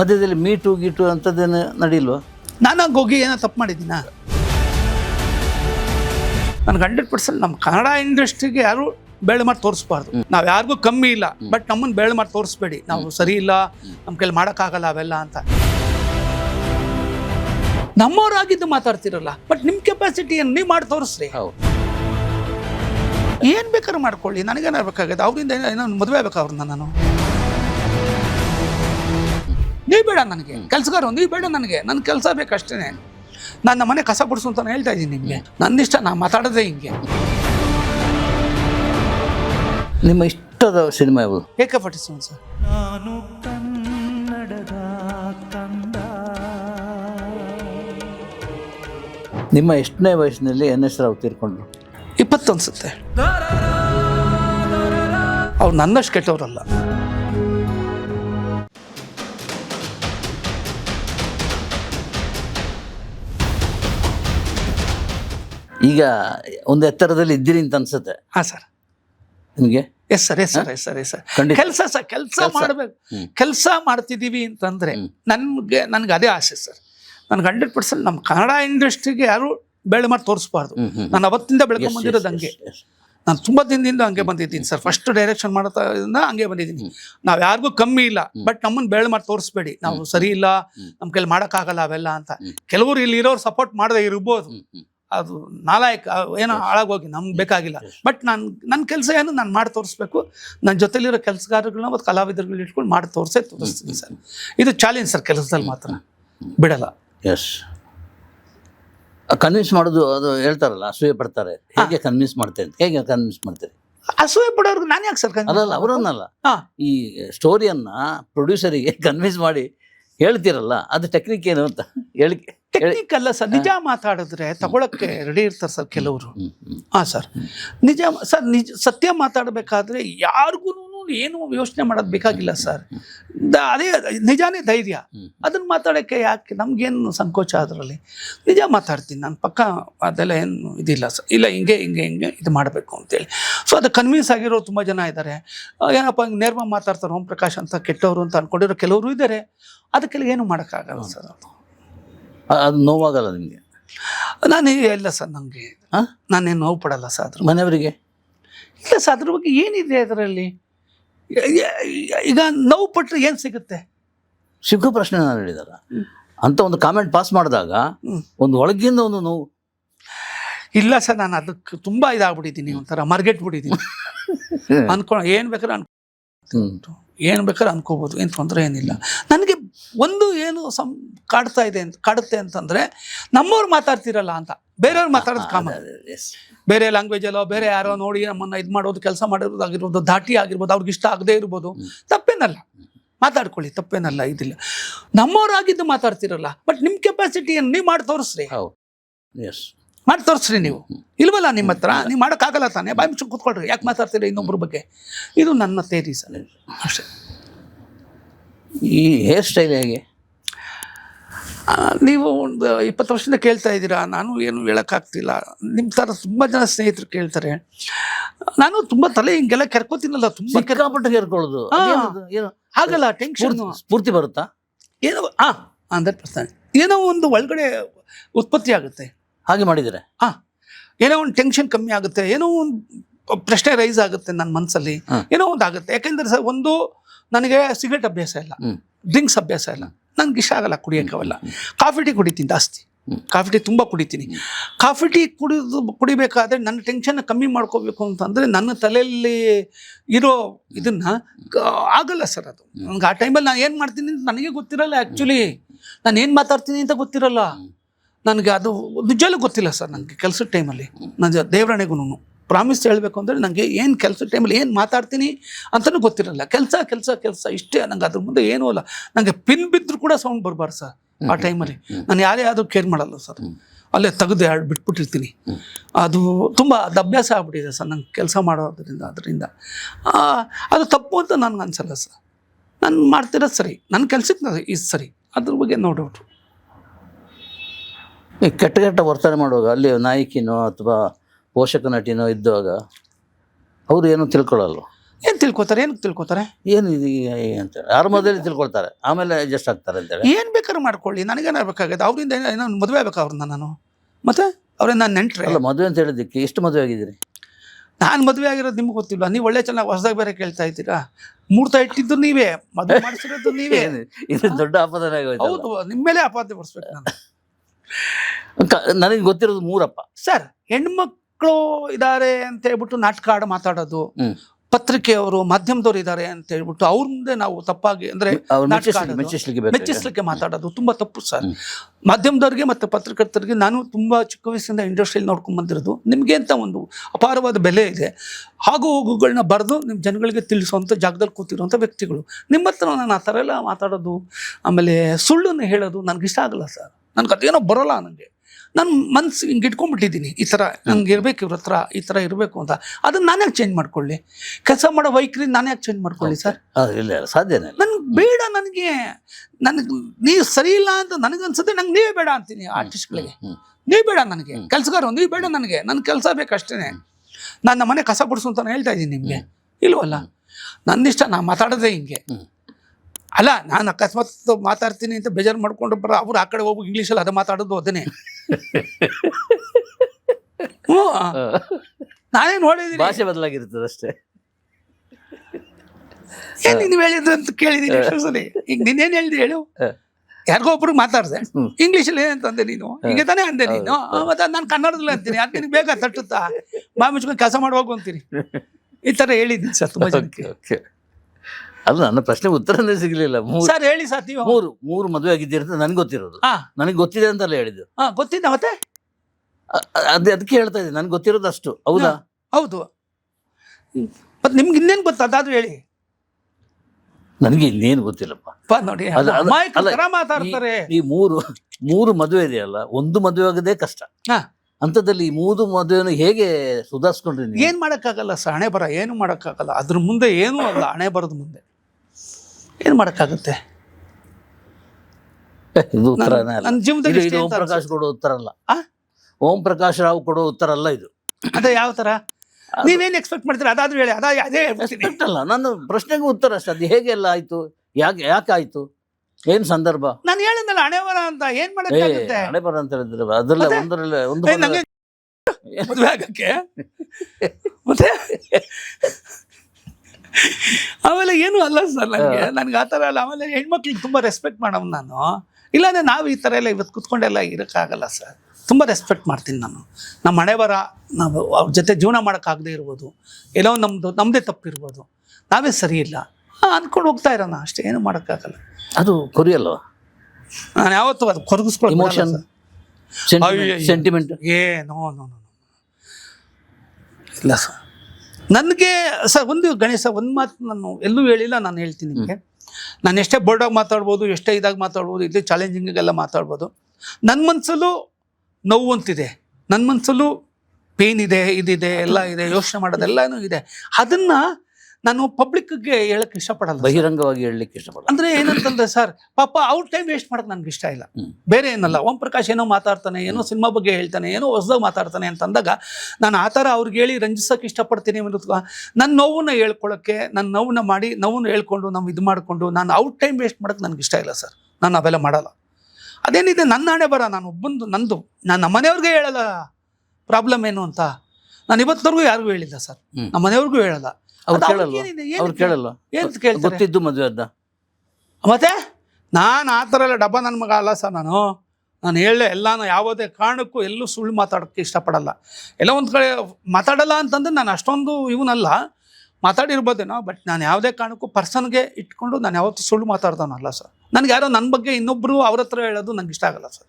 ಮಧ್ಯದಲ್ಲಿ ಮೀಟು ಗೀಟು ಅಂಥದ್ದೇನು ನಡೀಲ್ವಾ? ನಾನು ಹೋಗಿ ಏನೋ ತಪ್ಪು ಮಾಡಿದ್ದೀನ? ನನ್ಗೆ ಹಂಡ್ರೆಡ್ ಪರ್ಸೆಂಟ್ ನಮ್ಮ ಕನ್ನಡ ಇಂಡಸ್ಟ್ರಿಗೆ ಯಾರು ಬೇಳೆ ಮಾಡಿ ತೋರಿಸ್ಬಾರ್ದು. ನಾವು ಯಾರಿಗೂ ಕಮ್ಮಿ ಇಲ್ಲ ಬಟ್ ನಮ್ಮನ್ನು ಬೇಳೆ ಮಾಡಿ ತೋರಿಸ್ಬೇಡಿ. ನಾವು ಸರಿ ಇಲ್ಲ ನಮ್ಮ ಕೈಲಿ ಮಾಡೋಕ್ಕಾಗಲ್ಲ ಅವೆಲ್ಲ ಅಂತ. ನಮ್ಮವರಾಗಿದ್ದು ಮಾತಾಡ್ತಿರಲ್ಲ ಬಟ್ ನಿಮ್ಮ ಕೆಪಾಸಿಟಿಯನ್ನು ನೀವು ಮಾಡಿ ತೋರಿಸ್ರಿ. ಏನು ಬೇಕಾದ್ರೂ ಮಾಡ್ಕೊಳ್ಳಿ ನನಗೇನಾಗಬೇಕಾಗಿದೆ ಅವರಿಂದ ಏನೋ ಮದುವೆ ಆಗ್ಬೇಕು ಅವ್ರನ್ನ ನಾನು? ನೀವು ಬೇಡ ನನಗೆ. ಕೆಲಸಗಾರ ನೀವು ಬೇಡ ನನಗೆ. ನನ್ನ ಕೆಲಸ ಬೇಕಷ್ಟೇ ನನ್ನ ಮನೆ ಕಸ ಬಿಡಿಸು ಅಂತ ನಾನು ಹೇಳ್ತಾ ಇದ್ದೀನಿ ನಿಮಗೆ. ನನ್ನಿಷ್ಟ ನಾ ಮಾತಾಡೋದೇ ಹಿಂಗೆ. ನಿಮ್ಮ ಇಷ್ಟದ ಸಿನಿಮಾ ಯಾವುದು? ಏಕೆ ಸಿನಿಮಾ ಸರ್. ನಾನು ಕನ್ನಡದ ಕಂದ. ನಿಮ್ಮ ಎಷ್ಟನೇ ವಯಸ್ಸಿನಲ್ಲಿ ಎನ್ ಎಸ್ ರಾವ್ ತೀರ್ಕೊಂಡ್ರು? ಇಪ್ಪತ್ತು ಅನ್ಸುತ್ತೆ ಅವ್ರು ನನ್ನಷ್ಟು ಕೆಟ್ಟವರಲ್ಲ. ಈಗ ಒಂದು ಎತ್ತರದಲ್ಲಿ ಇದ್ದೀರಿ ಅಂತ ಅನ್ಸುತ್ತೆ. ಹಾ ಸರ್. ನಿಮಗೆ? Yes sir yes sir yes sir yes sir ಕೆಲಸ ಸರ್ ಕೆಲಸ ಮಾಡಬೇಕು. ಕೆಲಸ ಮಾಡ್ತಿದ್ದೀವಿ ಅಂತಂದ್ರೆ ನನಗೆ ನನಗೆ ಅದೇ ಆಸೆ ಸರ್ ನನಗೆ ಹಂಡ್ರೆಡ್ ಪರ್ಸೆಂಟ್ ನಮ್ಮ ಕನ್ನಡ ಇಂಡಸ್ಟ್ರಿಗೆ ಯಾರು ಬೆಳೆ ಮಾಡಿ ತೋರಿಸ್ಬಾರ್ದು. ನಾನು ಅವತ್ತಿಂದ ಬೆಳ್ಕೊಂಡ್ ಬಂದಿರೋದು ಹಂಗೆ. ನಾನು ತುಂಬ ದಿನದಿಂದ ಹಂಗೆ ಬಂದಿದ್ದೀನಿ ಸರ್ ಫಸ್ಟ್ ಡೈರೆಕ್ಷನ್ ಮಾಡೋದ್ರಿಂದ ಹಂಗೆ ಬಂದಿದ್ದೀನಿ. ನಾವು ಯಾರಿಗೂ ಕಮ್ಮಿ ಇಲ್ಲ ಬಟ್ ನಮ್ಮನ್ನು ಬೇಳೆ ಮಾಡಿ ತೋರಿಸ್ಬೇಡಿ. ನಾವು ಸರಿ ಇಲ್ಲ ನಮ್ಮ ಕೈಲಿ ಮಾಡೋಕ್ಕಾಗಲ್ಲ ಅವೆಲ್ಲ ಅಂತ. ಕೆಲವರು ಇಲ್ಲಿ ಇರೋರು ಸಪೋರ್ಟ್ ಮಾಡದೆ ಇರ್ಬೋದು. ಅದು ನಾಲಾಯಕ ಏನೋ ಹಾಳಾಗೋಗಿ ನಮ್ಗೆ ಬೇಕಾಗಿಲ್ಲ. ಬಟ್ ನಾನು ನನ್ನ ಕೆಲಸ ಏನು ನಾನು ಮಾಡಿ ತೋರಿಸ್ಬೇಕು. ನನ್ನ ಜೊತೆಲಿರೋ ಕೆಲಸಗಾರಗಳನ್ನ ಮತ್ತು ಕಲಾವಿದರುಗಳನ್ನ ಇಟ್ಕೊಂಡು ಮಾಡಿ ತೋರಿಸೇ ತೋರಿಸ್ತೀನಿ ಸರ್. ಇದು ಚಾಲೆಂಜ್ ಸರ್ ಕೆಲಸದಲ್ಲಿ ಮಾತ್ರ. ಬಿಡಲ್ಲ. ಎಸ್ ಕನ್ವಿನ್ಸ್ ಮಾಡೋದು ಅದು ಹೇಳ್ತಾರಲ್ಲ ಅಸೂಯೆ ಪಡ್ತಾರೆ. ಹೇಗೆ ಕನ್ವಿನ್ಸ್ ಮಾಡ್ತೇನೆ ಹೇಗೆ ಕನ್ವಿನ್ಸ್ ಮಾಡ್ತೇನೆ ಅಸೂಯೆ ಪಡೋರ್ಗೆ ನಾನು ಯಾಕೆ ಸರ್ ಅಲ್ಲಲ್ಲ ಅವರನ್ನಲ್ಲ. ಈ ಸ್ಟೋರಿಯನ್ನ ಪ್ರೊಡ್ಯೂಸರಿಗೆ ಕನ್ವಿನ್ಸ್ ಮಾಡಿ ಹೇಳ್ತಿರಲ್ಲ ಅದು ಟೆಕ್ನಿಕ್ ಏನು ಅಂತ? ಹೇಳಿ ಟೆಕ್ನಿಕ್ ಅಲ್ಲ ಸರ್ ನಿಜ ಮಾತಾಡಿದ್ರೆ ತಗೊಳಕ್ಕೆ ರೆಡಿ ಇರ್ತಾರೆ ಸರ್ ಕೆಲವರು. ಹಾಂ ಸರ್. ನಿಜ ಸರ್ ನಿಜ ಸತ್ಯ ಮಾತಾಡಬೇಕಾದ್ರೆ ಯಾರಿಗೂ ಏನು ಯೋಚನೆ ಮಾಡೋದು ಬೇಕಾಗಿಲ್ಲ ಸರ್. ಅದೇ ನಿಜಾನೇ ಧೈರ್ಯ. ಅದನ್ನ ಮಾತಾಡೋಕ್ಕೆ ಯಾಕೆ ನಮಗೇನು ಸಂಕೋಚ ಅದರಲ್ಲಿ? ನಿಜ ಮಾತಾಡ್ತೀನಿ ನಾನು ಪಕ್ಕ ಅದೆಲ್ಲ ಏನು ಇದಿಲ್ಲ ಸರ್. ಇಲ್ಲ ಹಿಂಗೆ ಹಿಂಗೆ ಹಿಂಗೆ ಇದು ಮಾಡಬೇಕು ಅಂತೇಳಿ. ಸೊ ಅದು ಕನ್ವಿನ್ಸ್ ಆಗಿರೋ ತುಂಬ ಜನ ಇದ್ದಾರೆ ಏನಪ್ಪ ಹಿಂಗೆ ನೇರ್ಮ ಮಾತಾಡ್ತಾರೆ ಓಂ ಪ್ರಕಾಶ್ ಅಂತ ಕೆಟ್ಟವರು ಅಂತ ಅನ್ಕೊಂಡಿರೋ ಕೆಲವರು ಇದ್ದಾರೆ ಅದಕ್ಕೆಲ್ಲ ಏನು ಮಾಡೋಕ್ಕಾಗಲ್ಲ ಸರ್ ಅದು. ಅದು ನೋವಾಗಲ್ಲ ನಿಮಗೆ? ನಾನು ಇಲ್ಲ ಸರ್ ನನಗೆ ಹಾಂ? ನಾನೇನು ನೋವು ಪಡಲ್ಲ ಸರ್ ಅದ್ರ ಮನೆಯವರಿಗೆ? ಇಲ್ಲ ಸರ್ ಅದ್ರ ಬಗ್ಗೆ ಏನಿದೆ ಅದರಲ್ಲಿ? ಈಗ ನೋವು ಪಟ್ಟರೆ ಏನು ಸಿಗುತ್ತೆ? ಸಿಕ್ಕ ಪ್ರಶ್ನೆ ನಾನು ಹೇಳಿದಾರ. ಅಂತ ಒಂದು ಕಾಮೆಂಟ್ ಪಾಸ್ ಮಾಡಿದಾಗ ಒಂದು ಒಳಗಿಂದ ಒಂದು ನೋವು. ಇಲ್ಲ ಸರ್ ನಾನು ಅದಕ್ಕೆ ತುಂಬ ಇದಾಗ್ಬಿಟ್ಟಿದ್ದೀನಿ ಒಂಥರ ಮರ್ಗೆಟ್ಬಿಟ್ಟಿದ್ದೀನಿ. ಅನ್ಕೊ ಏನು ಬೇಕಾದ್ರೆ ಅನ್ಕೊ. ಏನು ಬೇಕಾದ್ರೆ ಅನ್ಕೋಬೋದು ಏನು ತೊಂದರೆ ಏನಿಲ್ಲ. ನನಗೆ ಒಂದು ಏನು ಸಂ ಕಾಡ್ತಾ ಇದೆ ಅಂತ ಕಾಡುತ್ತೆ ಅಂತಂದರೆ ನಮ್ಮವ್ರು ಮಾತಾಡ್ತಿರಲ್ಲ ಅಂತ. ಬೇರೆಯವ್ರು ಮಾತಾಡೋದು ಕಾಮನ್ ಬೇರೆ ಬೇರೆ ಲ್ಯಾಂಗ್ವೇಜಲ್ಲೋ ಬೇರೆ ಯಾರೋ ನೋಡಿ ನಮ್ಮನ್ನು ಇದು ಮಾಡೋದು ಕೆಲಸ ಮಾಡಿರೋದಾಗಿರ್ಬೋದು ಧಾಟಿ ಆಗಿರ್ಬೋದು ಅವ್ರಿಗೆ ಇಷ್ಟ ಆಗದೇ ಇರ್ಬೋದು ತಪ್ಪೇನಲ್ಲ. ಮಾತಾಡ್ಕೊಳ್ಳಿ ತಪ್ಪೇನಲ್ಲ ಇದಿಲ್ಲ. ನಮ್ಮವರಾಗಿದ್ದು ಮಾತಾಡ್ತಿರಲ್ಲ ಬಟ್ ನಿಮ್ಮ ಕೆಪಾಸಿಟಿಯನ್ನು ನೀವು ಮಾಡಿ ತೋರಿಸ್ರಿ. ಹೌದು. ಎಸ್ ಮಾಡಿ ತೋರಿಸ್ರಿ ನೀವು. ಇಲ್ವಲ್ಲ ನಿಮ್ಮ ಹತ್ರ? ನೀವು ಮಾಡೋಕ್ಕಾಗಲ್ಲ ತಾನೇ? ಬಾಯಿ ಮುಚ್ಚಿ ಕೂತ್ಕೊಳ್ರಿ. ಯಾಕೆ ಮಾತಾಡ್ತೀರಿ ಇನ್ನೊಬ್ಬರ ಬಗ್ಗೆ? ಇದು ನನ್ನ ತೇರಿ ಸರ್. ಅಷ್ಟೇ ಈ ಹೇರ್ ಸ್ಟೈಲ್ ಹೇಗೆ? ನೀವು ಒಂದು ಇಪ್ಪತ್ತು ವರ್ಷದಿಂದ ಕೇಳ್ತಾ ಇದ್ದೀರಾ ನಾನು ಏನು ಹೇಳೋಕ್ಕಾಗ್ತಿಲ್ಲ. ನಿಮ್ಮ ಥರ ತುಂಬ ಜನ ಸ್ನೇಹಿತರು ಕೇಳ್ತಾರೆ. ನಾನು ತುಂಬ ತಲೆ ಹಿಂಗೆಲ್ಲ ಕೆರ್ಕೋತೀನಲ್ಲ ತುಂಬ ಕೆರ್ಕೊಂಬಿಟ್ಟು ಕೇರ್ಕೊಳ್ಳೋದು. ಏನು ಆಗಲ್ಲ ಟೆನ್ಷನ್ ಸ್ಫೂರ್ತಿ- ಸ್ಫೂರ್ತಿ ಬರುತ್ತಾ? ಏನೋ ಹಾಂ. Hundred percent. ಏನೋ ಒಂದು ಒಳಗಡೆ ಉತ್ಪತ್ತಿ ಆಗುತ್ತೆ. ಹಾಗೆ ಮಾಡಿದರೆ? ಹಾಂ. ಏನೋ ಒಂದು ಟೆನ್ಷನ್ ಕಮ್ಮಿ ಆಗುತ್ತೆ ಏನೋ ಒಂದು ಪ್ರಶ್ನೆ ರೈಸ್ ಆಗುತ್ತೆ ನನ್ನ ಮನಸ್ಸಲ್ಲಿ ಏನೋ ಒಂದು ಆಗುತ್ತೆ. ಯಾಕೆಂದರೆ ಸರ್ ಒಂದು ನನಗೆ ಸಿಗರೇಟ್ ಅಭ್ಯಾಸ ಇಲ್ಲ. ಡ್ರಿಂಕ್ಸ್ ಅಭ್ಯಾಸ ಇಲ್ಲ. ನನಗೆ ಇಷ್ಟ ಆಗಲ್ಲ ಕುಡಿಯೋಕೆ ಅವೆಲ್ಲ. ಕಾಫಿ ಟೀ ಕುಡಿತೀನಿ ಜಾಸ್ತಿ. ಕಾಫಿ ಟೀ ತುಂಬ ಕುಡಿತೀನಿ. ಕಾಫಿ ಟೀ ಕುಡಿದು ಕುಡಿಬೇಕಾದ್ರೆ ನನ್ನ ಟೆನ್ಷನ್ ಕಮ್ಮಿ ಮಾಡ್ಕೋಬೇಕು ಅಂತಂದರೆ ನನ್ನ ತಲೆಯಲ್ಲಿ ಇರೋ ಇದನ್ನ ಆಗಲ್ಲ ಸರ್ ಅದು. ನನಗೆ ಆ ಟೈಮಲ್ಲಿ ನಾನು ಏನು ಮಾಡ್ತೀನಿ ಅಂತ ನನಗೆ ಗೊತ್ತಿರಲ್ಲ ಆ್ಯಕ್ಚುಲಿ ನಾನು ಏನು ಮಾತಾಡ್ತೀನಿ ಅಂತ ಗೊತ್ತಿರಲ್ಲ. ನನಗೆ ಅದು ನಿಜಲ್ಲೂ ಗೊತ್ತಿಲ್ಲ ಸರ್ ನನಗೆ ಕೆಲಸದ ಟೈಮಲ್ಲಿ ನನ್ನ ದೇವರಣೆಗೂ ಪ್ರಾಮಿಸ್ ಹೇಳಬೇಕು ಅಂದರೆ ನನಗೆ ಏನು ಕೆಲಸ ಟೈಮಲ್ಲಿ ಏನು ಮಾತಾಡ್ತೀನಿ ಅಂತಲೂ ಗೊತ್ತಿರಲ್ಲ. ಕೆಲಸ ಕೆಲಸ ಕೆಲಸ ಇಷ್ಟೇ. ನಂಗೆ ಅದ್ರ ಮುಂದೆ ಏನೂ ಅಲ್ಲ. ನನಗೆ ಪಿನ್ ಬಿದ್ದರೂ ಕೂಡ ಸೌಂಡ್ ಬರಬಾರ್ದು ಸರ್ ಆ ಟೈಮಲ್ಲಿ ನಾನು ಯಾರೇ ಆದರೂ ಕೇರ್ ಮಾಡಲ್ಲ ಸರ್. ಅಲ್ಲೇ ತೆಗೆದು ಎರಡು ಬಿಟ್ಬಿಟ್ಟಿರ್ತೀನಿ. ಅದು ತುಂಬ ಅದು ಅಭ್ಯಾಸ ಆಗ್ಬಿಟ್ಟಿದೆ ಸರ್ ನಂಗೆ ಕೆಲಸ ಮಾಡೋದ್ರಿಂದ ಅದರಿಂದ. ಅದು ತಪ್ಪು ಅಂತ ನನಗೆ ಅನ್ಸಲ್ಲ ಸರ್. ನಾನು ಮಾಡ್ತಿರೋದು ಸರಿ. ನನ್ನ ಕೆಲಸಕ್ಕೆ ಇದು ಸರಿ. ಅದ್ರ ಬಗ್ಗೆ ನೋ ಡೌಟು ಈ ಕೆಟ್ಟ ಕೆಟ್ಟ ವರ್ತನೆ ಮಾಡುವಾಗ ಅಲ್ಲಿ ನಾಯಕಿನೋ ಅಥವಾ ಪೋಷಕ ನಟಿನೋ ಇದ್ದಾಗ ಅವರು ಏನು ತಿಳ್ಕೊಳ್ಳಲ್ಲ ಏನು ತಿಳ್ಕೊತಾರೆ ಏನು ತಿಳ್ಕೊತಾರೆ? ಏನು ಇದು ಅಂತ ಆರಂಭದಲ್ಲಿ ತಿಳ್ಕೊಳ್ತಾರೆ ಆಮೇಲೆ ಅಡ್ಜಸ್ಟ್ ಆಗ್ತಾರೆ ಅಂತೇಳಿ ಏನು ಬೇಕಾದ್ರೂ ಮಾಡ್ಕೊಳ್ಳಿ ನನಗೇನು ಬೇಕಾಗುತ್ತೆ ಅವರಿಂದ ಏನೋ ಮದುವೆ ಆಗಬೇಕು ಅವ್ರನ್ನ ನಾನು. ಮತ್ತೆ ಅವ್ರೇ ನಾನು ನೆಂಟ್ರೆ. ಅಲ್ಲ ಮದುವೆ ಅಂತ ಹೇಳಿದ್ದಕ್ಕೆ ಎಷ್ಟು ಮದುವೆ ಆಗಿದ್ದೀರಿ? ನಾನು ಮದುವೆ ಆಗಿರೋದು ನಿಮ್ಗೆ ಗೊತ್ತಿಲ್ಲ ನೀವು ಒಳ್ಳೆ ಚೆನ್ನಾಗಿ ಹೊಸದಾಗಿ ಬೇರೆ ಕೇಳ್ತಾ ಇದ್ದೀರಾ? ಮೂರ್ತ ಇಟ್ಟಿದ್ದು ನೀವೇ ಮದುವೆ ಮಾಡಿಸಿರೋದು ನೀವೇ? ಇದು ದೊಡ್ಡ ಅಪಾದನೆ ಆಗೋಯ್ತು ಹೌದು ನಿಮ್ಮ ಮೇಲೆ ಅಪಾದ ಬರ್ಸ್ಬೇಕು ನಾನು. ನನಗೆ ಗೊತ್ತಿರೋದು ಮೂರಪ್ಪ. ಸರ್ ಹೆಣ್ಮಕ್ಳು ಇದ್ದಾರೆ ಅಂತ ಹೇಳ್ಬಿಟ್ಟು ನಾಟಕ ಆಡ ಮಾತಾಡೋದು. ಪತ್ರಿಕೆಯವರು ಮಾಧ್ಯಮದವರು ಇದ್ದಾರೆ ಅಂತ ಹೇಳ್ಬಿಟ್ಟು ಅವ್ರ ಮುಂದೆ ನಾವು ತಪ್ಪಾಗಿ ಅಂದ್ರೆ ಮೆಚ್ಚಿಸ್ಲಿಕ್ಕೆ ಮಾತಾಡೋದು. ತುಂಬಾ ತಪ್ಪು ಸರ್. ಮಾಧ್ಯಮದವರಿಗೆ ಮತ್ತೆ ಪತ್ರಕರ್ತರಿಗೆ ನಾನು ತುಂಬಾ ಚಿಕ್ಕ ವಯಸ್ಸಿಂದ ಇಂಡಸ್ಟ್ರಿಯಲ್ಲಿ ನೋಡ್ಕೊಂಡ್ ಬಂದಿರೋದು. ನಿಮ್ಗೆ ಅಂತ ಒಂದು ಅಪಾರವಾದ ಬೆಲೆ ಇದೆ. ಹಾಗೂ ಹೋಗುಗಳನ್ನ ಬರೆದು ನಿಮ್ಮ ಜನಗಳಿಗೆ ತಿಳಿಸುವಂತ ಜಾಗದಲ್ಲಿ ಕೂತಿರುವಂತ ವ್ಯಕ್ತಿಗಳು. ನಿಮ್ಮ ಹತ್ರ ನಾನು ಆ ಥರ ಎಲ್ಲ ಮಾತಾಡೋದು. ಆಮೇಲೆ ಸುಳ್ಳನ್ನು ಹೇಳೋದು ನನಗೆ ಇಷ್ಟ ಆಗಲ್ಲ ಸರ್. ನನ್ಗೆ ಅದೇನೋ ಬರೋಲ್ಲ ನನಗೆ ನನ್ನ ಮನ್ಸು ಹಿಂಗೆ ಇಟ್ಕೊಂಡ್ಬಿಟ್ಟಿದ್ದೀನಿ ಈ ಥರ ನಂಗೆ ಇರಬೇಕು ಇವ್ರ ಹತ್ರ ಈ ಥರ ಇರಬೇಕು ಅಂತ. ಅದನ್ನ ನಾನು ಯಾಕೆ ಚೇಂಜ್ ಮಾಡ್ಕೊಳ್ಳಿ? ಕೆಲಸ ಮಾಡೋ ವೈಖರಿ ನಾನು ಯಾಕೆ ಚೇಂಜ್ ಮಾಡ್ಕೊಳ್ಳಿ ಸರ್? ಇಲ್ಲ ಸಾಧ್ಯನೇ ನನಗೆ ಬೇಡ ನನಗೆ ನನಗೆ ನೀವು ಸರಿ ಇಲ್ಲ ಅಂತ ನನಗನ್ಸುತ್ತೆ ನಂಗೆ ನೀವೇ ಬೇಡ ಅಂತೀನಿ ಆರ್ಟಿಸ್ಟ್ಗಳಿಗೆ. ನೀವು ಬೇಡ ನನಗೆ ಕೆಲಸಗಾರ ನೀವು ಬೇಡ ನನಗೆ ನನ್ನ ಕೆಲಸ ಬೇಕಷ್ಟೇ ನಾನು ನಮ್ಮ ಮನೆ ಕಸ ಬಿಡಿಸು ಅಂತ ಹೇಳ್ತಾ ಇದ್ದೀನಿ ನಿಮಗೆ. ಇಲ್ವಲ್ಲ? ನನ್ನಿಷ್ಟ ನಾನು ಮಾತಾಡೋದೇ ಹಿಂಗೆ. ಅಲ್ಲ ನಾನು ಅಕಸ್ಮಾತ್ ಮಾತಾಡ್ತೀನಿ ಅಂತ ಬೇಜಾರು ಮಾಡ್ಕೊಂಡು ಬರ ಅವ್ರು ಆ ಕಡೆ ಹೋಗಿ ಇಂಗ್ಲೀಷಲ್ಲಿ ಅದು ಮಾತಾಡೋದು ಅದನ್ನೇ. ಹ್ಞೂ ನಾನೇ ನೋಡಿದ್ದೀನಿ ಭಾಷೆ ಬದಲಾಗಿರ್ತದೆ ಅಷ್ಟೇ. ಏನ್ ನೀವು ಹೇಳಿದ್ರು ಅಂತ ಕೇಳಿದೀನಿ ಎಷ್ಟೋ ಸಲಿ ಈಗ ನೀನೇನು ಹೇಳಿದ್ರಿ ಹೇಳು? ಹ. ಯಾರಿಗೋ ಒಬ್ರು ಮಾತಾಡ್ದೆ. ಅಲ್ಲಿ ಇಂಗ್ಲೀಷಲ್ಲಿ ಏನಂತಂದೆ ನೀನು? ಹಿಂಗೆ ತಾನೇ ಅಂದೆ ನೀನು? ಮತ್ತೆ ನಾನು ಕನ್ನಡದಲ್ಲಿ ಅಂತೀನಿ. ಅದು ನಿನಗೆ ಬೇಗ ತಟ್ಟುತ್ತಾ? ಮಾ ಮುಚ್ಕೊಂಡು ಕೆಲಸ ಮಾಡುವಾಗ ಅಂತೀನಿ ಈ ತರ ಹೇಳಿದ್ದೀನಿ ಸರ್ ತುಂಬಾ ಜನಕ್ಕೆ. ಅಲ್ಲ ನನ್ನ ಪ್ರಶ್ನೆ ಉತ್ತರನೇ ಸಿಗ್ಲಿಲ್ಲ. ಮೂರು ಸರ್ ಹೇಳಿ ಸರ್ ನೀವು. ಮೂರು ಮೂರು ಮದುವೆ ಆಗಿದ್ದೀರಿ ಅಂತ ನನಗೆ ಗೊತ್ತಿರೋದು. ಹಾ. ನನಗೆ ಗೊತ್ತಿದೆ ಅಂತಲ್ಲ ಹೇಳಿದ್ದು. ಹಾ ಗೊತ್ತಿದ್ದ ಮತ್ತೆ? ಅ- ಅ- ಅದೇ ಅದಕ್ಕೆ ಹೇಳ್ತಾ ಇದ್ದೀನಿ. ನನಗೆ ಗೊತ್ತಿರೋದು ಅಷ್ಟು. ಹೌದಾ? ಹೌದು. ಮತ್ತೆ ನಿಮ್ಗೆ ಇನ್ನೇನು ಗೊತ್ತ? ಅದಾದ್ರೂ ಹೇಳಿ. ನನಗೆ ಇನ್ನೇನು ಗೊತ್ತಿಲ್ಲಪ್ಪ. ಪ ನೋಡಿ ಅಲ್ಲ, ಮಾತಾಡ್ತಾರೆ. ಈ ಮೂರು ಮೂರು ಮದುವೆ ಇದೆಯಲ್ಲ ಒಂದು ಮದುವೆ ಆಗದೆ ಕಷ್ಟ. ಹಾ. ಅಂಥದ್ದಲ್ಲಿ ಈ ಮೂರು ಮದುವೆಯನ್ನು ಹೇಗೆ ಸುಧಾರಿಸ್ಕೊಂಡ್ರಿ ನೀವು? ಏನ್ ಮಾಡಕ್ಕಾಗಲ್ಲ ಸರ್ ಹಣೆ ಬರ ಏನು ಮಾಡಕ್ಕಾಗಲ್ಲ. ಅದ್ರ ಮುಂದೆ ಏನೂ ಅಲ್ಲ ಹಣೆ ಬರದ ಮುಂದೆ. ಏನ್ ಮಾಡೋಕ್ಕಾಗುತ್ತೆ? ಇದು ಉತ್ತರನೇ ಅಲ್ಲ. ನನ್ನ ಜೀವನದಲ್ಲಿ ಇದು- ಇಷ್ಟೇ ಇದು ಓಂ ಪ್ರಕಾಶ್. ಕೊಡೋ ಉತ್ತರ ಅಲ್ಲ. ಆ? ಓಂ ಪ್ರಕಾಶ್ ರಾವ್ ಕೊಡೋ ಉತ್ತರ ಅಲ್ಲ ಇದು. ಅದೇ ಯಾವ ತರ? ನೀವೇನು ಎಕ್ಸ್ಪೆಕ್ಟ್ ಮಾಡ್ತೀರಾ? ಅದಾದ್ರೂ ಹೇಳಿ ಅದ ಅದೇ ಹೇಳ್ಬಿಡ್ತೀನಿ. Respect ಅಲ್ಲ. ನನ್ನ ಪ್ರಶ್ನೆಗೆ ಉತ್ತರ ಅಷ್ಟೇ. ಅದು ಹೇಗೆ ಎಲ್ಲ ಆಯ್ತು? ಯಾಕೆ ಯಾಕೆ ಆಯ್ತು? ಏನ್ ಸಂದರ್ಭ? ನಾನು ಹೇಳಿದ್ನಲ್ಲ ಹಣೆ ಬರ ಅಂತ. ಏನ್ ಏ ಮಾಡಕ್ಕಾಗುತ್ತೆ? ಹಣೆ ಬರ ಅಂತ ಹೇಳಿದ್ರೆ ಅದ್ರಲ್ಲ ಮತ್ತೆ? ಒಂದರಲ್ಲ ಒಂದು ಏ, ನಂಗೆ ಮದುವೆ ಆಗಕ್ಕೆ? ಮತ್ತೆ? ಏನು ಅಲ್ಲ ಸರ್ ನನಗೆ. ನನ್ಗೆ ಆ ಥರ ಅಲ್ಲ. ಆಮೇಲೆ ಹೆಣ್ಮಕ್ಳಿಗೆ ತುಂಬ ರೆಸ್ಪೆಕ್ಟ್ ಮಾಡವ್ ನಾನು. ಇಲ್ಲಾಂದ್ರೆ ನಾವು ಈ ಥರ ಎಲ್ಲ ಇವತ್ತು ಕುತ್ಕೊಂಡೆಲ್ಲ ಇರೋಕ್ಕಾಗಲ್ಲ ಸರ್. ತುಂಬ ರೆಸ್ಪೆಕ್ಟ್ ಮಾಡ್ತೀನಿ ನಾನು. ನಮ್ಮ ಹಣೆ ಬರ ನಾವು ಅವ್ರ ಜೊತೆ ಜೀವನ ಮಾಡೋಕ್ಕಾಗದೇ ಇರ್ಬೋದು. ಎಲ್ಲೋ ನಮ್ಮದು ನಮ್ಮದೇ ತಪ್ಪಿರ್ಬೋದು. ನಾವೇ ಸರಿ ಇಲ್ಲ. ಹಾಂ ಅಂದ್ಕೊಂಡು ಹೋಗ್ತಾ ಇರೋಣ. ಅಷ್ಟೇ ಏನು ಮಾಡೋಕ್ಕಾಗಲ್ಲ. ಅದು ಕೊರಿಯಲ್ವ ನಾನು ಯಾವತ್ತು ಅದು ಕೊರಗಿಸ್ಕೊಳ್ಳಿ ಇಮೋಷನ್ ಸೆಂಟಿಮೆಂಟ್ ಏ ನೋ ನೋ ನೋ. ಇಲ್ಲ ಸರ್. ನನಗೆ ಸ ಒಂದು ಗಣೇಶ, ಒಂದು ಮಾತು ನಾನು ಎಲ್ಲೂ ಹೇಳಿಲ್ಲ, ನಾನು ಹೇಳ್ತೀನಿ ನಿಮಗೆ. ನಾನು ಎಷ್ಟೇ ಬೋರ್ಡಾಗಿ ಮಾತಾಡ್ಬೋದು, ಎಷ್ಟೇ ಇದಾಗಿ ಮಾತಾಡ್ಬೋದು ಇಲ್ಲಿ ಚಾಲೆಂಜಿಂಗಿಗೆಲ್ಲ ಮಾತಾಡ್ಬೋದು. ನನ್ನ ಮನಸ್ಸಲ್ಲೂ ನೋವು ಅಂತಿದೆ. ನನ್ನ ಮನಸ್ಸಲ್ಲೂ ಪೇನ್ ಇದೆ, ಇದಿದೆ, ಎಲ್ಲ ಇದೆ, ಯೋಚನೆ ಮಾಡೋದೆಲ್ಲನೂ ಇದೆ. ಅದನ್ನ ನಾನು ಪಬ್ಲಿಕ್ಗೆ ಹೇಳಕ್ಕೆ ಇಷ್ಟಪಡಲ್ಲ ಬಹಿರಂಗವಾಗಿ ಹೇಳಲಿಕ್ಕೆ ಇಷ್ಟಪಡಲ್ಲ. ಅಂದ್ರೆ ಏನಂತಂದ್ರೆ ಸರ್ ಪಾಪ ಅವ್ರ ಟೈಮ್ ವೇಸ್ಟ್ ಮಾಡಕ್ ನನ್ಗೆ ಇಷ್ಟ ಇಲ್ಲ. ಬೇರೆ ಏನಲ್ಲ ಓಂ ಪ್ರಕಾಶ್ ಏನೋ ಮಾತಾಡ್ತಾನೆ ಏನೋ ಸಿನಿಮಾ ಬಗ್ಗೆ ಹೇಳ್ತಾನೆ ಏನೋ ಹೊಸದಾಗ ಮಾತಾಡ್ತಾನೆ ಅಂತಂದಾಗ ನಾನು ಆ ಥರ ಅವ್ರಿಗೆ ಹೇಳಿ ರಂಜಿಸೋಕೆ ಇಷ್ಟಪಡ್ತೀನಿ ಅನ್ನೋದು ನನ್ನ ನೋವನ್ನ ಹೇಳ್ಕೊಳಕ್ಕೆ ನನ್ನ ನೋವನ್ನ ಮಾಡಿ ನೋವನ್ನ ಹೇಳ್ಕೊಂಡು ನಾವು ಇದು ಮಾಡಿಕೊಂಡು ನಾನು ಔಟ್ ಟೈಮ್ ವೇಸ್ಟ್ ಮಾಡಕ್ಕೆ ನನಗೆ ಇಷ್ಟ ಇಲ್ಲ ಸರ್. ನಾನು ಅವೆಲ್ಲ ಮಾಡಲ್ಲ. ಅದೇನಿದೆ ನನ್ನ ಹಣೆ ಬರ ನಾನು ಒಬ್ಬಂದು ನಂದು ನಾನು ನಮ್ಮ ಮನೆಯವ್ರಿಗೆ ಹೇಳಲ್ಲ ಪ್ರಾಬ್ಲಮ್ ಏನು ಅಂತ. ನಾನು ಇವತ್ತವರೆಗೂ ಯಾರಿಗೂ ಹೇಳಿಲ್ಲ ಸರ್. ನಮ್ಮ ಮನೆಯವ್ರಿಗೂ ಹೇಳಲ್ಲ. ಅವ್ರು ಕೇಳಲ್ಲ? ಅವ್ರು? ಕೇಳಲ್ವ? ಕೇಳ್ತಾರೆ? ಗೊತ್ತಿದ್ದು ಮದುವೆ ಅದ್ದ. ಮತ್ತೆ? ನಾನು ಆ ಥರ ಎಲ್ಲ ಡಬ್ಬ ನನ್ನ ಮಗ ಅಲ್ಲ ಸರ್ ನಾನು. ನಾನು ಹೇಳಲೆ ಎಲ್ಲಾನು ಯಾವುದೇ ಕಾರಣಕ್ಕೂ ಎಲ್ಲೂ ಸುಳ್ಳು ಮಾತಾಡೋಕ್ಕೆ ಇಷ್ಟಪಡಲ್ಲ. ಎಲ್ಲ ಒಂದು ಕಡೆ ಮಾತಾಡಲ್ಲ ಅಂತಂದ್ರೆ ನಾನು ಅಷ್ಟೊಂದು ಇವನಲ್ಲ. ಮಾತಾಡಿರ್ಬೋದೇನೋ ಬಟ್ ನಾನು ಯಾವುದೇ ಕಾರಣಕ್ಕೂ ಪರ್ಸನ್ಗೆ ಇಟ್ಕೊಂಡು ನಾನು ಯಾವತ್ತೂ ಸುಳ್ಳು ಮಾತಾಡ್ದವನಲ್ಲ ಸರ್. ನನಗೆ ಯಾರೋ ನನ್ನ ಬಗ್ಗೆ ಇನ್ನೊಬ್ಬರು ಅವ್ರ ಹತ್ರ ಹೇಳೋದು ನಂಗೆ ಇಷ್ಟ ಆಗಲ್ಲ ಸರ್.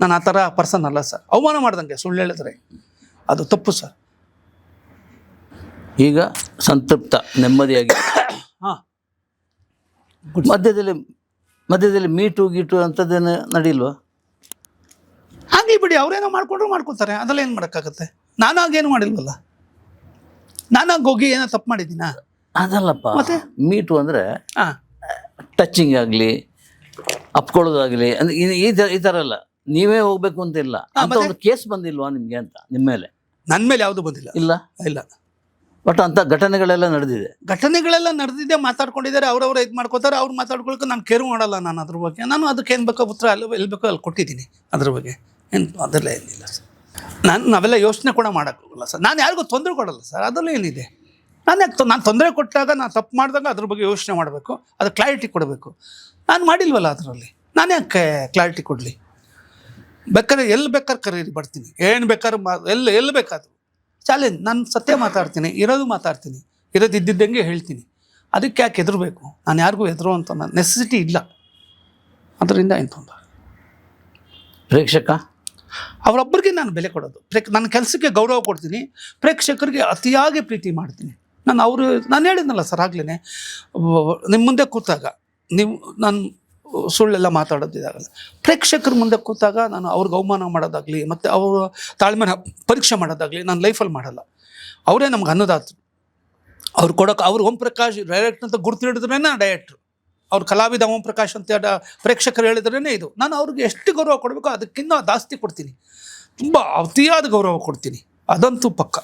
ನಾನು ಆ ಥರ ಪರ್ಸನ್ ಅಲ್ಲ ಸರ್. ಅವಮಾನ ಮಾಡ್ದಂಗೆ ಸುಳ್ಳು ಹೇಳಿದ್ರೆ. ಅದು ತಪ್ಪು ಸರ್. ಈಗ ಸಂತೃಪ್ತ ನೆಮ್ಮದಿಯಾಗಿ. ಹಾಂ. ಮಧ್ಯದಲ್ಲಿ ಮಧ್ಯದಲ್ಲಿ ಮೀಟು ಗೀಟು ಅಂಥದ್ದೇನು ನಡೀಲ್ವಾ? ಹಾಗೆ ಬಿಡಿ ಅವರೇನೋ ಮಾಡ್ಕೊಂಡ್ರು ಮಾಡ್ಕೊತಾರೆ. ಅದೆಲ್ಲ ಏನು ಮಾಡೋಕ್ಕಾಗತ್ತೆ? ನಾನಾಗೇನು ಮಾಡಿಲ್ವಲ್ಲ? ನಾನಾಗಿ ಹೋಗಿ ಏನೋ ತಪ್ಪು ಮಾಡಿದ್ದೀನಾ? ಅದಲ್ಲಪ್ಪ ಮತ್ತೆ? ಮೀಟು ಅಂದರೆ ಹಾಂ. ಟಚಿಂಗ್ ಆಗಲಿ ಅಪ್ಕೊಳ್ಳೋದಾಗಲಿ ಅಂದ್ರೆ ಈ- ಈ ಥರ ಈ ಥರ ಎಲ್ಲ ನೀವೇ ಹೋಗ್ಬೇಕು ಅಂತ ಇಲ್ಲ ಅಂತ ಒಂದು ಕೇಸ್ ಬಂದಿಲ್ವಾ ನಿಮಗೆ ಅಂತ ನಿಮ್ಮ ಮೇಲೆ? ನನ್ನ ಮೇಲೆ ಯಾವುದು ಬಂದಿಲ್ಲ. ಇಲ್ಲ? ಇಲ್ಲ. ಬಟ್ ಅಂತ ಘಟನೆಗಳೆಲ್ಲ ನಡೆದಿದೆ. ಘಟನೆಗಳೆಲ್ಲ ನಡೆದಿದೆ ಮಾತಾಡ್ಕೊಂಡಿದ್ದಾರೆ, ಅವ್ರವ್ರ ಇದು ಮಾಡ್ಕೋತಾರೆ, ಅವ್ರು ಮಾತಾಡ್ಕೊಳಕ್ಕೆ ನಾನು ಕೇರು ಮಾಡಲ್ಲ ನಾನು ಅದ್ರ ಬಗ್ಗೆ. ನಾನು ಅದಕ್ಕೆ ಏನು ಬೇಕೋ ಉತ್ತರ ಅಲ್ಲಿ ಎಲ್ಲಿ ಬೇಕೋ ಅಲ್ಲಿ ಕೊಟ್ಟಿದ್ದೀನಿ ಅದ್ರ ಬಗ್ಗೆ. ಏನು ಅದರಲ್ಲೇ ಏನಿಲ್ಲ ಸರ್. ನಾನು ನಾವೆಲ್ಲ ಯೋಚನೆ ಕೂಡ ಮಾಡೋಕ್ಕಾಗಲ್ಲ ಸರ್. ನಾನು ಯಾರಿಗೂ ತೊಂದರೆ ಕೊಡಲ್ಲ ಸರ್. ಅದರಲ್ಲೂ ಏನಿದೆ? ನಾನು ಯಾಕೆ ನಾನು ತೊಂದರೆ ಕೊಟ್ಟಾಗ ನಾನು ತಪ್ಪು ಮಾಡಿದಾಗ ಅದ್ರ ಬಗ್ಗೆ ಯೋಚನೆ ಮಾಡಬೇಕು ಅದು ಕ್ಲಾರಿಟಿ ಕೊಡಬೇಕು. ನಾನು ಮಾಡಿಲ್ವಲ್ಲ ಅದರಲ್ಲಿ? ನಾನು ಯಾಕೆ ಕ್ಲಾರಿಟಿ ಕೊಡಲಿ? ಬೇಕಾದ್ರೆ ಎಲ್ಲಿ ಬೇಕಾದ್ರೆ ಕರೀರಿ ಬರ್ತೀನಿ ಏನು ಬೇಕಾದ್ರೆ ಮಾ ಎಲ್ಲಿ ಎಲ್ಲಿ ಬೇಕಾದ್ರು. ಚಾಲೆಂಜ್ ನಾನು ಸತ್ಯ ಮಾತಾಡ್ತೀನಿ ಇರೋದು ಮಾತಾಡ್ತೀನಿ ಇರೋದು ಇದ್ದಿದ್ದಂಗೆ ಹೇಳ್ತೀನಿ. ಅದಕ್ಕೆ ಯಾಕೆ ಹೆದರಬೇಕು? ನಾನು ಯಾರಿಗೂ ಹೆದರು ಅಂತ ನನ್ನ ನೆಸೆಸಿಟಿ ಇಲ್ಲ. ಅದರಿಂದ ತೊಂದರೆ? ಪ್ರೇಕ್ಷಕ? ಅವರೊಬ್ಬರಿಗೆ ನಾನು ಬೆಲೆ ಕೊಡೋದು. ಪ್ರೇಕ್ ನನ್ನ ಕೆಲಸಕ್ಕೆ ಗೌರವ ಕೊಡ್ತೀನಿ ಪ್ರೇಕ್ಷಕರಿಗೆ ಅತಿಯಾಗಿ ಪ್ರೀತಿ ಮಾಡ್ತೀನಿ. ನಾನು ಅವರು ನಾನು ಹೇಳಿದ್ನಲ್ಲ ಸರ್ ಆಗ್ಲೇ ನಿಮ್ಮ ಮುಂದೆ ಕೂತಾಗ ನೀವು ನಾನು ಸುಳ್ಳೆಲ್ಲ ಮಾತಾಡೋದಿದಾಗಲ್ಲ. ಪ್ರೇಕ್ಷಕರ ಮುಂದೆ ಕೂತಾಗ ನಾನು ಅವ್ರಿಗೆ ಅವಮಾನ ಮಾಡೋದಾಗಲಿ, ಮತ್ತು ಅವರ ತಾಳ್ಮೆನ ಪರೀಕ್ಷೆ ಮಾಡೋದಾಗಲಿ ನಾನು ಲೈಫಲ್ಲಿ ಮಾಡಲ್ಲ. ಅವರೇ ನಮ್ಗೆ ಅನ್ನದಾತರು. ಅವ್ರು ಕೊಡೋಕೆ ಅವ್ರು ಓಂ ಪ್ರಕಾಶ್ ಡೈರೆಕ್ಟ್ ಅಂತ ಗುರುತು ಹಿಡಿದ್ರೇ ಡೈರೆಕ್ಟ್ರು ಅವ್ರ ಕಲಾವಿದ ಓಂ ಪ್ರಕಾಶ್ ಅಂತ ಪ್ರೇಕ್ಷಕರು ಹೇಳಿದ್ರೇ ಇದು. ನಾನು ಅವ್ರಿಗೆ ಎಷ್ಟು ಗೌರವ ಕೊಡಬೇಕು ಅದಕ್ಕಿಂತ ಜಾಸ್ತಿ ಕೊಡ್ತೀನಿ. ತುಂಬ ಅತಿಯಾದ ಗೌರವ ಕೊಡ್ತೀನಿ. ಅದಂತೂ ಪಕ್ಕ.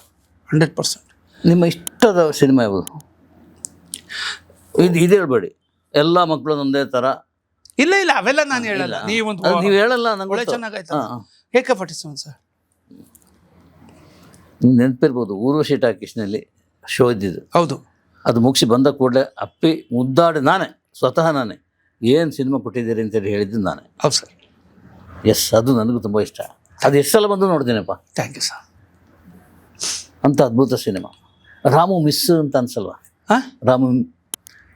Hundred percent. ನಿಮ್ಮ ಇಷ್ಟದ ಸಿನಿಮಾ ಇದು ಇದು ಹೇಳ್ಬೇಡಿ. ಎಲ್ಲ ಮಕ್ಕಳು ಒಂದೇ ಥರ ಇಲ್ಲ ಇಲ್ಲ ಅವೆಲ್ಲ ನಾನು ಹೇಳಲ್ಲ. ನೀವೊಂದು ನೀವು ಹೇಳಲ್ಲ ನಂಗೆ ಒಳ್ಳೆ. ಚೆನ್ನಾಗಾಯ್ತು ಹೇಗೆ. ಏಕೆ ಫಾರ್ಟಿ ಸೆವೆನ್ ಸರ್. ನಿಮ್ಗೆ ನೆನಪಿರ್ಬೋದು ಊರ್ವಶಿ ಟಾಕೀಸ್ನಲ್ಲಿ ಶೋ ಇದ್ದಿದ್ದು. ಹೌದು. ಅದು ಮುಗಿಸಿ ಬಂದ ಕೂಡಲೇ ಅಪ್ಪಿ ಮುದ್ದಾಡಿ ನಾನೇ ಸ್ವತಃ ನಾನೇ ಏನು ಸಿನಿಮಾ ಕೊಟ್ಟಿದ್ದೀರಿ ಅಂತೇಳಿ ಹೇಳಿದ್ದು ನಾನೇ. ಹೌದು ಸರ್. ಎಸ್ ಅದು ನನಗೂ ತುಂಬ ಇಷ್ಟ. ಅದು ಎಷ್ಟು ಸಲ ಬಂದು ನೋಡ್ತೀನಪ್ಪ. ಥ್ಯಾಂಕ್ ಯು ಸರ್ ಅಂತ ಅದ್ಭುತ ಸಿನಿಮಾ. ರಾಮು ಮಿಸ್ ಅಂತ ಅನ್ಸಲ್ವಾ? ಹಾಂ? ರಾಮು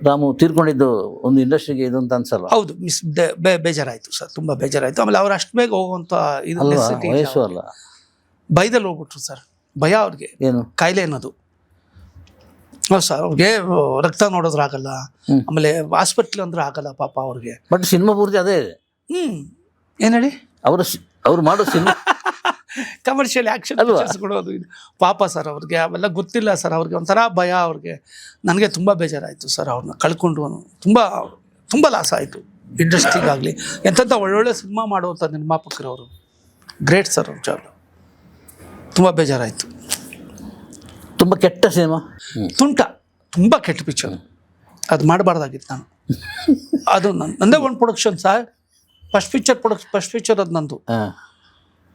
ರಾಮು ತೀರ್ಕೊಂಡಿದ್ದು ಒಂದು ಇಂಡಸ್ಟ್ರಿಗೆ ಇದು ಅಂತ ಅನ್ಸಲ್ಲ ಹೌದು ಮಿಸ್ ಬೇಜಾರಾಯಿತು ಸರ್ ತುಂಬ ಬೇಜಾರಾಯಿತು. ಆಮೇಲೆ ಅವ್ರು ಅಷ್ಟು ಬೇಗ ಹೋಗುವಂಥ ಇದು ವಯಸ್ಸು ಅಲ್ಲ. ಭಯದಲ್ಲಿ ಹೋಗ್ಬಿಟ್ರು ಸರ್ ಭಯ ಅವ್ರಿಗೆ. ಏನು? ಕಾಯಿಲೆ ಅನ್ನೋದು. ಹೌದು ಸರ್ ಅವ್ರಿಗೆ ರಕ್ತ ನೋಡೋದ್ರ ಆಗಲ್ಲ. ಆಮೇಲೆ ಹಾಸ್ಪಿಟ್ಲ್ ಅಂದ್ರೆ ಆಗಲ್ಲ ಪಾಪ ಅವ್ರಿಗೆ. ಬಟ್ ಸಿನಿಮಾ ಪೂರ್ತಿ ಅದೇ ಇದೆ. ಹ್ಮ್ ಏನು ಹೇಳಿ? ಅವರು ಅವ್ರು ಮಾಡೋ ಸಿನಿಮಾ ಕಮರ್ಷಿಯಲ್ ಆ್ಯಕ್ಷನ್? ಕೊಡೋದು ಇದು. ಪಾಪ ಸರ್ ಅವ್ರಿಗೆ ಅವೆಲ್ಲ ಗೊತ್ತಿಲ್ಲ ಸರ್ ಅವ್ರಿಗೆ ಒಂಥರ ಭಯ ಅವ್ರಿಗೆ. ನನಗೆ ತುಂಬ ಬೇಜಾರಾಯಿತು ಸರ್ ಅವ್ರನ್ನ ಕಳ್ಕೊಂಡು ತುಂಬ ತುಂಬ ಲಾಸ್ ಆಯಿತು. ಇಂಡಸ್ಟ್ರಿಗಾಗಲಿ ಎಂಥಂಥ ಒಳ್ಳೊಳ್ಳೆ ಸಿನಿಮಾ ಮಾಡುವಂಥ ನಿರ್ಮಾಪಕರು ಅವರು ಗ್ರೇಟ್ ಸರ್ ಅವ್ರ ಜಾಬ್ ತುಂಬ ಬೇಜಾರಾಯಿತು. ತುಂಬ ಕೆಟ್ಟ ಸಿನಿಮಾ ತುಂಟ. ತುಂಬ ಕೆಟ್ಟ ಪಿಕ್ಚರ್ ಅದು ಮಾಡಬಾರ್ದಾಗಿತ್ತು ನಾನು. ಅದು ನನ್ನ ನಂದೇ ಒಂದು production sir first picture production first picture ಅದು ನಂದು.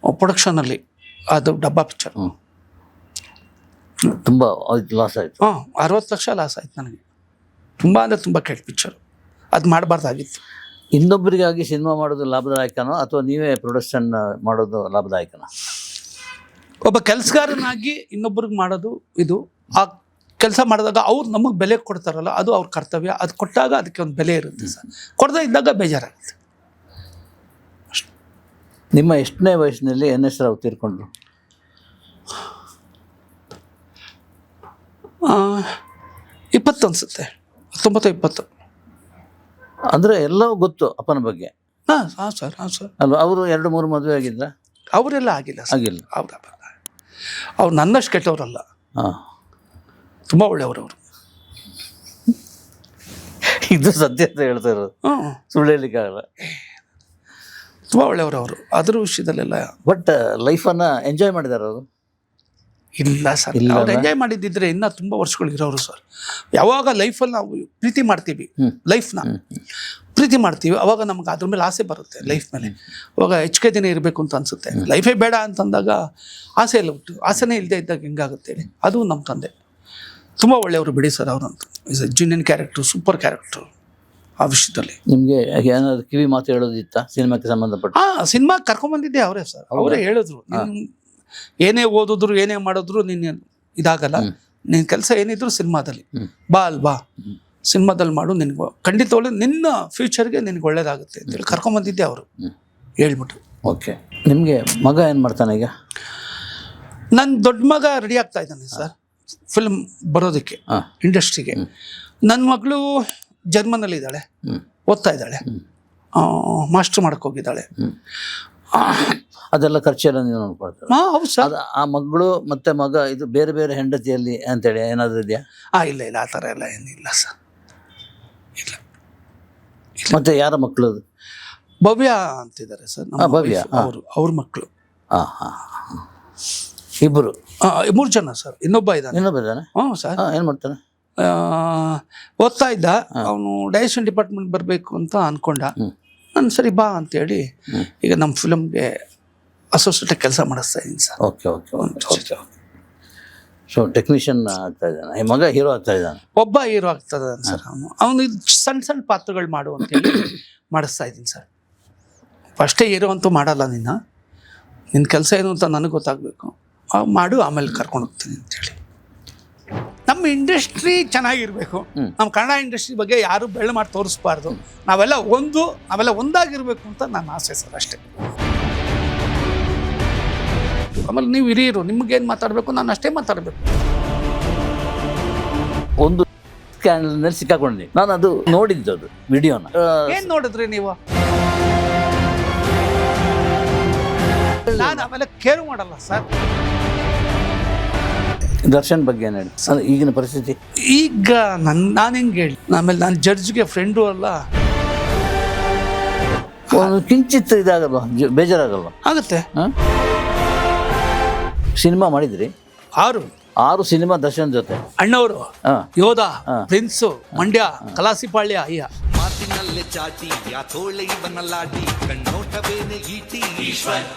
ಪ್ರೊಡಕ್ಷನಲ್ಲಿ ಅದು ಡಬ್ಬಾ ಪಿಕ್ಚರ್ ತುಂಬ ಲಾಸ್ ಆಯಿತು. ಹಾಂ ಅರವತ್ತು ಲಕ್ಷ ಲಾಸ್ ಆಯ್ತು ನನಗೆ. ತುಂಬ ಅಂದರೆ ತುಂಬ ಕೆಟ್ಟ ಪಿಕ್ಚರ್ ಅದು ಮಾಡಬಾರ್ದಾಗಿತ್ತು. ಇನ್ನೊಬ್ಬರಿಗಾಗಿ ಸಿನಿಮಾ ಮಾಡೋದು ಲಾಭದಾಯಕನೋ ಅಥವಾ ನೀವೇ ಪ್ರೊಡಕ್ಷನ್ ಮಾಡೋದು ಲಾಭದಾಯಕನೋ? ಒಬ್ಬ ಕೆಲಸಗಾರನಾಗಿ ಇನ್ನೊಬ್ರಿಗೆ ಮಾಡೋದು ಇದು ಆ ಕೆಲಸ ಮಾಡಿದಾಗ ಅವ್ರು ನಮಗೆ ಬೆಲೆ ಕೊಡ್ತಾರಲ್ಲ ಅದು ಅವ್ರ ಕರ್ತವ್ಯ. ಅದು ಕೊಟ್ಟಾಗ ಅದಕ್ಕೆ ಒಂದು ಬೆಲೆ ಇರುತ್ತೆ ಸರ್. ಕೊಡದೇ ಇದ್ದಾಗ ಬೇಜಾರಾಗುತ್ತೆ. ನಿಮ್ಮ ಎಷ್ಟನೇ ವಯಸ್ಸಿನಲ್ಲಿ ಎನ್ ಎಸ್ ರಾವ್ ತೀರ್ಕೊಂಡ್ರು? ಇಪ್ಪತ್ತು ಅನಿಸುತ್ತೆ. ಹತ್ತೊಂಬತ್ತು ಇಪ್ಪತ್ತು. ಅಂದರೆ ಎಲ್ಲವೂ ಗೊತ್ತು ಅಪ್ಪನ ಬಗ್ಗೆ? ಹಾಂ ಹಾಂ ಸರ್ ಹಾಂ ಸರ್. ಅಲ್ವಾ? ಅವರು ಎರಡು ಮೂರು ಮದುವೆ ಆಗಿದ್ದ ಅವರೆಲ್ಲ ಆಗಿಲ್ಲ ಆಗಿಲ್ಲ. ಅವ್ರ ಅವ್ರು ನನ್ನಷ್ಟು ಕೆಟ್ಟವರಲ್ಲ. ಹಾಂ. ತುಂಬ ಒಳ್ಳೆಯವರು ಅವರು ಇದು ಸದ್ಯ ಅಂತ ಹೇಳ್ತಾ ಇರೋದು. ಹ್ಞೂ ಸುಳ್ಳು ಹೇಳಲಿಕ್ಕೆ ಆಗಲ್ಲ ತುಂಬ ಒಳ್ಳೆಯವರು ಅವರು. ಅದ್ರ ವಿಷಯದಲ್ಲೆಲ್ಲ ಬಟ್ ಲೈಫನ್ನು ಎಂಜಾಯ್ ಮಾಡಿದಾರೆ ಅವರು? ಇಲ್ಲ ಸರ್. ಇಲ್ಲ ಅವ್ರು ಎಂಜಾಯ್ ಮಾಡಿದ್ದಿದ್ರೆ ಇನ್ನೂ ತುಂಬ ವರ್ಷಗಳು ಇರೋರು ಸರ್. ಯಾವಾಗ ಲೈಫಲ್ಲಿ ನಾವು ಪ್ರೀತಿ ಮಾಡ್ತೀವಿ. ಲೈಫ್ನ ಪ್ರೀತಿ ಮಾಡ್ತೀವಿ. ಅವಾಗ ನಮ್ಗೆ ಅದ್ರ ಮೇಲೆ ಆಸೆ ಬರುತ್ತೆ ಲೈಫ್ ಮೇಲೆ. ಅವಾಗ ಹೆಚ್ಚಿಗೆ ದಿನ ಇರಬೇಕು ಅಂತ ಅನಿಸುತ್ತೆ. ಲೈಫೇ ಬೇಡ ಅಂತಂದಾಗ ಆಸೆ ಎಲ್ಲ ಬಿಟ್ಟು ಆಸೆನೇ ಇಲ್ಲದೆ ಇದ್ದಾಗ ಹೆಂಗಾಗುತ್ತೆ ಹೇಳಿ. ಅದು ನಮ್ಮ ತಂದೆ. ತುಂಬ ಒಳ್ಳೆಯವರು ಬಿಡಿ ಸರ್ ಅವರಂತೂ. Is a junior character super character ಆ ವಿಷಯದಲ್ಲಿ ನಿಮಗೆ ಏನಾದ್ರು ಕಿವಿ ಮಾತು ಹೇಳೋದಿತ್ತ ಸಿನಿಮಾಕ್ಕೆ ಸಂಬಂಧಪಟ್ಟ? ಹಾ ಸಿನಿಮಾ ಕರ್ಕೊಂಬಂದಿದ್ದೆ ಅವರೇ ಸರ್. ಅವರೇ ಹೇಳಿದ್ರು. ನೀನ್ ಏನೇ ಓದಿದ್ರು ಏನೇ ಮಾಡಿದ್ರು ನೀನು ಇದಾಗಲ್ಲ. ನಿನ್ನ ಕೆಲಸ ಏನಿದ್ರು ಸಿನಿಮಾದಲ್ಲಿ. ಬಾ ಅಲ್ ಬಾ. ಸಿನಿಮಾದಲ್ಲಿ ಮಾಡು ನಿನ್ಗೆ ಒಳ್ಳೆ ನಿನ್ನ ಫ್ಯೂಚರ್ಗೆ ನಿನಗೆ ಒಳ್ಳೇದಾಗುತ್ತೆ ಅಂತೇಳಿ ಕರ್ಕೊಂಬಂದಿದ್ದೆ ಅವರು. ಹೇಳ್ಬಿಟ್ರು. ಹೇಳ್ಬಿಟ್ಟು ಓಕೆ. ನಿಮಗೆ ಮಗ ಏನು ಮಾಡ್ತಾನೆ ಈಗ? ನನ್ನ ದೊಡ್ಡ ಮಗ ರೆಡಿ ಆಗ್ತಾ ಇದ್ದಾನೆ ಸರ್. ಫಿಲ್ಮ್ ಬರೋದಕ್ಕೆ ಇಂಡಸ್ಟ್ರಿಗೆ ನನ್ನ ಮಗಳು ಜರ್ಮನಲ್ಲಿ ಇದ್ದಾಳೆ ಓದ್ತಾ ಇದ್ದಾಳೆ. ಮಾಸ್ಟರ್ ಮಾಡಕ್ಕೆ ಹೋಗಿದ್ದಾಳೆ. ಅದೆಲ್ಲ ಖರ್ಚೆಲ್ಲ ನೀವು ನೋಡ್ಕೊಳ್ತಾರೆ? ಹಾಂ ಹೌದು ಸರ್. ಆ ಮಗಳು ಮತ್ತೆ ಮಗ ಇದು ಬೇರೆ ಬೇರೆ ಹೆಂಡತಿಯಲ್ಲಿ ಅಂತೇಳಿ ಏನಾದರೂ ಇದೆಯಾ? ಹಾಂ ಇಲ್ಲ ಇಲ್ಲ ಆ ಥರ ಎಲ್ಲ ಏನಿಲ್ಲ ಸರ್. ಇಲ್ಲ. ಮತ್ತೆ ಯಾರ ಮಕ್ಕಳು ಅದು? ಭವ್ಯ ಅಂತಿದ್ದಾರೆ ಸರ್. ಭವ್ಯ. ಅವರು ಅವ್ರ ಮಕ್ಕಳು ಹಾಂ ಹಾಂ. ಇಬ್ಬರು ಮೂರು ಜನ ಸರ್. ಇನ್ನೊಬ್ಬ ಇದ್ದಾನೆ. ಇನ್ನೊಬ್ಬ ಇದ್ದಾನೆ? ಹ್ಞೂ ಸರ್. ಹಾಂ ಏನು ಮಾಡ್ತಾನೆ? ಆ, ಓದ್ತಾ ಇದ್ದ. ಅವನು ಡೈರೆಕ್ಷನ್ ಡಿಪಾರ್ಟ್ಮೆಂಟ್ ಬರಬೇಕು ಅಂತ ಅಂದ್ಕೊಂಡ. ನಾನು ಸರಿ ಬಾ ಅಂತೇಳಿ. ಈಗ ನಮ್ಮ ಫಿಲಮ್ಗೆ ಅಸೋಸಿಯೇಟ್ ಕೆಲಸ ಮಾಡಿಸ್ತಾ ಇದ್ದೀನಿ sir. Okay okay okay so technician ಆಗ್ತಾ ಇದ್ದಾನೆ. ಈ ಮಗ ಹೀರೋ ಆಗ್ತಾ ಇದ್ದಾನೆ. ಒಬ್ಬ ಹೀರೋ ಆಗ್ತದ ಸರ್ ಅವನು. ಅವನು ಸಣ್ಣ ಸಣ್ಣ ಪಾತ್ರಗಳು ಮಾಡು ಅಂತೇಳಿ ಮಾಡಿಸ್ತಾ ಇದ್ದೀನಿ ಸರ್. ಫಸ್ಟೇ ಹೀರೋ ಅಂತೂ ಮಾಡಲ್ಲ ನಿನ್ನ ನಿನ್ನ ಕೆಲಸ ಏನು ಅಂತ ನನಗೆ ಗೊತ್ತಾಗಬೇಕು. ಮಾಡು ಆಮೇಲೆ ಕರ್ಕೊಂಡು ಹೋಗ್ತೀನಿ ಅಂತೇಳಿ ನಮ್ಮ ಇಂಡಸ್ಟ್ರಿ ಚೆನ್ನಾಗಿರಬೇಕು. ನಮ್ಮ ಕನ್ನಡ ಇಂಡಸ್ಟ್ರಿ ಬಗ್ಗೆ ಯಾರು ಬೆಳ್ಳು ಮಾಡಿ ತೋರಿಸ್ಬಾರ್ದು. ನಾವೆಲ್ಲ ಒಂದು ನಾವೆಲ್ಲ ಒಂದಾಗಿರ್ಬೇಕು ಅಂತ ನನ್ನ ಆಸೆ ಸರ್ ಅಷ್ಟೇ. ಆಮೇಲೆ ನೀವು ಹಿರಿಯರು ನಿಮ್ಗೇನು ಮಾತಾಡಬೇಕು ನಾನು ಅಷ್ಟೇ ಮಾತಾಡಬೇಕು. ಒಂದು ಸ್ಕ್ಯಾನಲ್ನಲ್ಲಿ ಸಿಕ್ಕಾಕೊಂಡಿ ನಾನು ಅದು ನೋಡಿದ್ದು ಅದು ವಿಡಿಯೋನ. ಏನು ನೋಡಿದ್ರಿ ನೀವು? ನಾನು ಆಮೇಲೆ ಕೇರ್ ಮಾಡಲ್ಲ ಸರ್. ದರ್ಶನ್ ಬಗ್ಗೆ ಏನು ಹೇಳಿ? ಈಗಿನ ಪರಿಸ್ಥಿತಿ? ಈಗ ನನ್ ನಾನು ಹೆಂಗೆ ಹೇಳಿ? ಆಮೇಲೆ ನಾನು ಜಡ್ಜ್ಗೆ ಫ್ರೆಂಡು ಅಲ್ಲ. ಒಂದು ಕಿಂಚಿತ್ ಇದಾಗಲ್ವಾ? ಬೇಜಾರಾಗಲ್ವ ಬೇಜಾರಾಗಲ್ವಾ? ಆಗುತ್ತೆ. ಹಾಂ? ಸಿನಿಮಾ ಮಾಡಿದ್ರಿ? ಆರು. ಆರು ಸಿನಿಮಾ ದರ್ಶನ್ ಜೊತೆ? ಅಣ್ಣವರು ಹಾಂ. ಯೋಧ ಪ್ರಿನ್ಸ್ ಪ್ರಿನ್ಸು ಮಂಡ್ಯ ಕಲಾಸಿಪಾಳ್ಯ ಅಯ್ಯ. ಮಾತಿನಲ್ಲೇ ಚಾಟಿ ಯಾ ತೋಳೆ ಇವನಲ್ಲಾಟಿ ಕಣ್ಣೋಟವೇನೆ ಈಟಿ. ಈಶ್ವರ್.